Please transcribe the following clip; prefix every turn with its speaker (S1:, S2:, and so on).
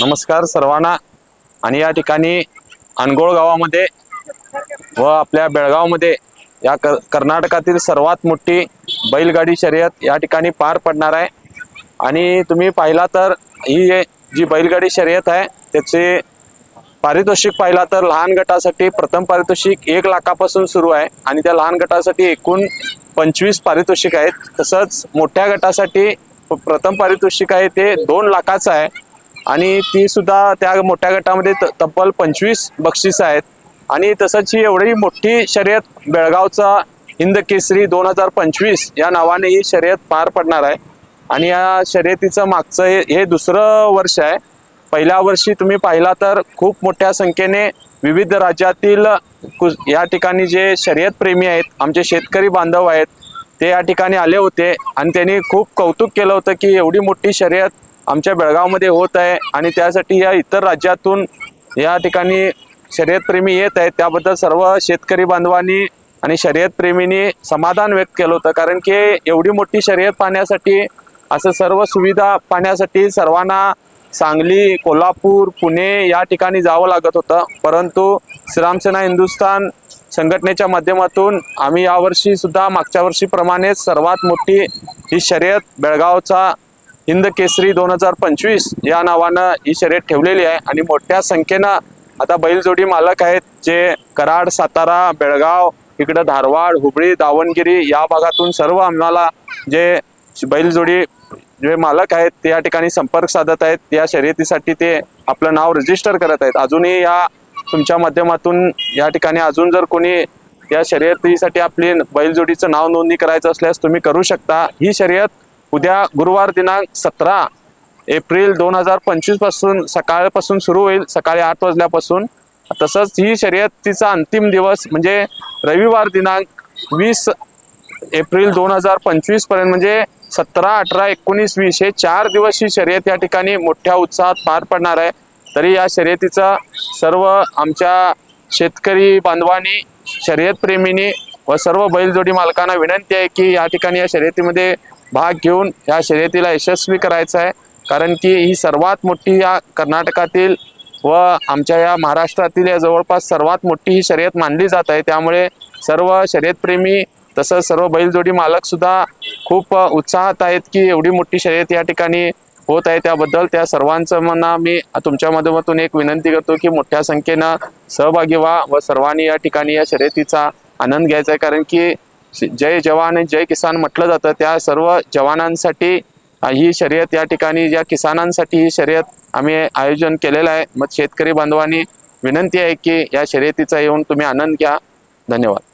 S1: नमस्कार सर्वांना. आणि या ठिकाणी अनगोळ गावामध्ये व आपल्या बेळगावमध्ये या कर कर्नाटकातील सर्वात मोठी बैलगाडी शर्यत या ठिकाणी पार पडणार आहे. आणि तुम्ही पाहिला तर ही जी बैलगाडी शर्यत आहे त्याचे पारितोषिक पाहिला तर लहान गटासाठी प्रथम पारितोषिक एक लाखापासून सुरू आहे. आणि त्या लहान गटासाठी एकूण पंचवीस पारितोषिक आहेत. तसंच मोठ्या गटासाठी प्रथम पारितोषिक आहे ते दोन लाखाचं आहे. आणि ती सुद्धा त्या मोठ्या गटामध्ये त- तब्बल पंचवीस बक्षीस आहेत. आणि तसंच ही एवढी मोठी शर्यत बेळगावचा हिंद केसरी दोन हजार पंचवीस या नावाने ही शर्यत पार पडणार आहे. आणि या शर्यतीचं मागचं हे हे दुसरं वर्ष आहे. पहिल्या वर्षी तुम्ही पाहिला तर खूप मोठ्या संख्येने विविध राज्यातील कुज या ठिकाणी जे शर्यत प्रेमी आहेत आमचे शेतकरी बांधव आहेत ते या ठिकाणी आले होते. आणि त्यांनी खूप कौतुक केलं होतं की एवढी मोठी शर्यत आमच्या बेळगावमध्ये होत आहे आणि त्यासाठी या इतर राज्यातून या ठिकाणी शर्यतप्रेमी येत आहेत. त्याबद्दल सर्व शेतकरी बांधवांनी आणि शर्यतप्रेमींनी समाधान व्यक्त केलं होतं. कारण की एवढी मोठी शर्यत पाहण्यासाठी असं सर्व सुविधा पाहण्यासाठी सर्वांना सांगली कोल्हापूर पुणे या ठिकाणी जावं लागत होतं. परंतु श्रीरामसेना हिंदुस्थान संघटनेच्या माध्यमातून आम्ही यावर्षी सुद्धा मागच्या वर्षीप्रमाणेच सर्वात मोठी ही शर्यत बेळगावचा हिंद केसरी दोन हजार पंचवीस या नावानं ही शर्यत ठेवलेली आहे आणि मोठ्या संख्येनं आता बैलजोडी मालक आहेत जे कराड सातारा बेळगाव इकडं धारवाड हुबळी दावणगिरी या भागातून सर्व आम्हाला जे बैलजोडी जे मालक आहेत ते या ठिकाणी संपर्क साधत आहेत. या शर्यतीसाठी ते आपलं नाव रजिस्टर करत आहेत. अजूनही या तुमच्या माध्यमातून या ठिकाणी अजून जर कोणी या शर्यतीसाठी आपली बैलजोडीचं नाव नोंदणी करायचं असल्यास तुम्ही करू शकता. ही शर्यत उद्या गुरुवार दिनांक सतरा एप्रिल दोन हजार पंचवीसपासून सकाळपासून सुरू होईल सकाळी आठ वाजल्यापासून. तसंच ही शर्यतीचा अंतिम दिवस म्हणजे रविवार दिनांक वीस एप्रिल दोन हजार पंचवीसपर्यंत म्हणजे सतरा अठरा एकोणीस वीस हे चार दिवस ही शर्यत या ठिकाणी मोठ्या उत्साहात पार पडणार आहे. तरी या शर्यतीचा सर्व आमच्या शेतकरी बांधवांनी शर्यतप्रेमींनी व सर्व बैलजोडी मालकांना विनंती आहे की या ठिकाणी या शर्यतीमध्ये भाग घेऊन या शर्यतीला यशस्वी करायचं आहे. कारण की ही सर्वात मोठी या कर्नाटकातील व आमच्या या महाराष्ट्रातील या जवळपास सर्वात मोठी ही शर्यत मानली जात आहे. त्यामुळे सर्व शर्यतप्रेमी तसंच सर्व बैलजोडी मालकसुद्धा खूप उत्साहात आहेत की एवढी मोठी शर्यत या ठिकाणी होत आहे. त्याबद्दल त्या सर्वांचं म्हणा मी तुमच्या माध्यमातून एक विनंती करतो की मोठ्या संख्येनं सहभागी व्हा व सर्वांनी या ठिकाणी या शर्यतीचा आनंद घ्यायचा आहे. कारण की श- जय जवान आणि जय किसान म्हटलं जातं. त्या सर्व जवानांसाठी ही शर्यत या ठिकाणी या किसानांसाठी ही शर्यत आम्ही आयोजन केलेलं आहे. मग शेतकरी बांधवांनी विनंती आहे की या शर्यतीचा येऊन तुम्ही आनंद घ्या. धन्यवाद.